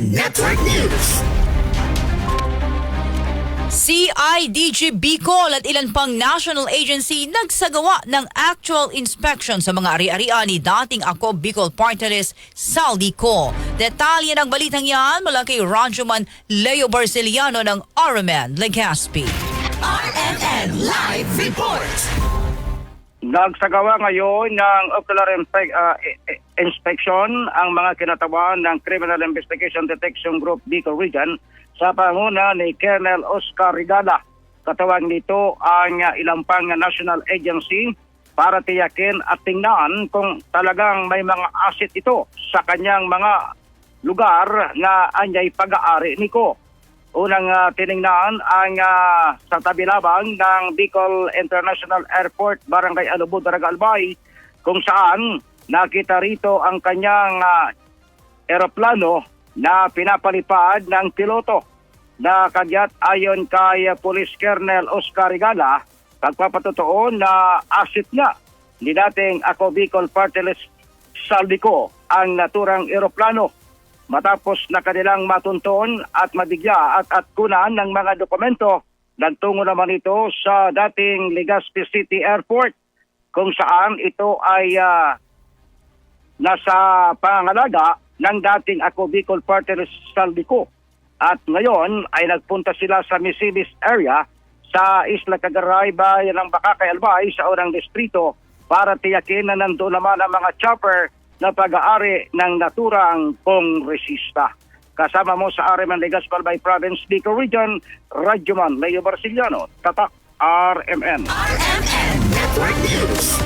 Network News. CIDG Bicol at ilan pang national agency nagsagawa ng actual inspection sa mga ari-arian ni dating ako Bicol Party List Saldi Co. Detalye ng balitang yan mula kay Ranjuman Leo Barceliano ng RMN Legazpi. RMN Nagsagawa ngayon ng ocular inspe- ah, i- i- inspection ang mga kinatawan ng Criminal Investigation Detection Group Bicol Region sa panguna ni Colonel Oscar Rigala. Katawan nito ang ah, ilang pang national agency para tiyakin at tingnan kung talagang may mga asset ito sa kanyang mga lugar na anyay pag-aari niko. Unang ah, tiningnan ang ah, sa tabi labang ng Bicol International Airport, Barangay Alubod, Daraga Albay, kung saan nakita rito ang kanyang ah, eroplano na pinapalipad ng piloto na kagyat ayon kay Police Colonel Oscar Rigala, pagpapatotoo na asset nga ni dating ako Bicol Party List Saldico ang naturang eroplano matapos na kanilang matunton at mabigya at at kunan ng mga dokumento nagtungo naman ito sa dating Legazpi City Airport kung saan ito ay ah, nasa pangalaga ng dating ako Bicol List Saldico. At ngayon ay nagpunta sila sa Misibis area sa Isla Cagaray bayan ng Bacacay Albay sa unang distrito para tiyakin na nandoon naman ang mga chopper na pag-aari ng naturang kongresista. Kasama mo sa RMN Legazpi Albay Province, Bicol Region, Radyoman Leo Barciliano, Tatak RMN. RMN Network News.